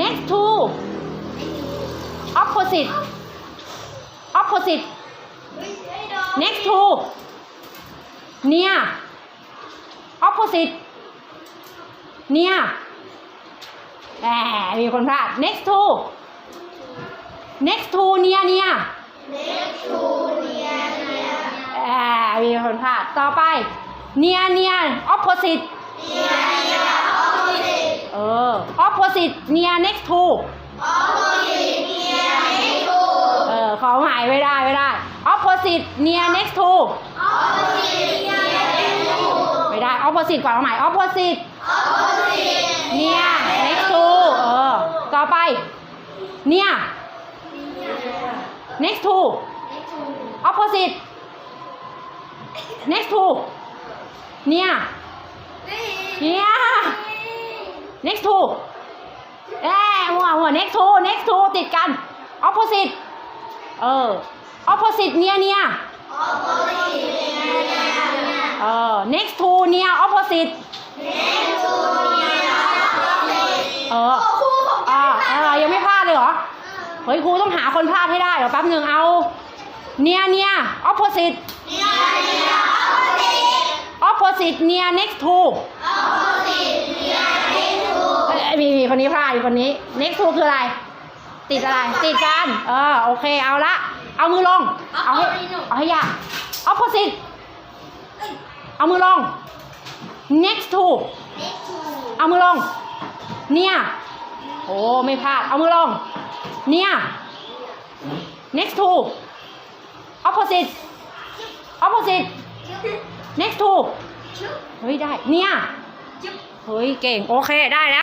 next to opposite opposite next to near opposite near แหมมีคนพลาด next to next to near near next to near near แหมมีคนพลาด ต่อไป near near opposite near เออ opposite near next to เออของหายไม่ได้ไม่ได้ opposite near next to ไม่ได้ opposite ก่อนเอาใหม่ opposite near next to เออต่อไป near next to opposite next to near near next to แอหัวหัว next to next to ติดกัน opposite เออ opposite เนียเนีย opposite เนียเนียเออ next to เนีย opposite next to เนีย opposite เอออ่ายังไม่พลาดเลยเหรอ เฮ้ยครูต้องหาคนพลาดให้ได้เดี๋ยวแป๊บหนึ่งเอา เนียเนียออปโปสิตเนียเนียออปโปสิตออปโปสิตเนีย next to ออปโปสิตเนีย คนนี้พลาดมีคนนี้ next to คืออะไร ติดอะไร ติดกันเออโอเคเอาละ เอามือลง เอาให้เอาให้ยาก opposite เอามือลง next to เอามือลง เนี่ย โอ้ไม่พลาด เอามือลง เนี่ย next to opposite opposite next to เฮ้ยได้ เนี่ย เฮ้ยเก่ง โอเคได้แล้ว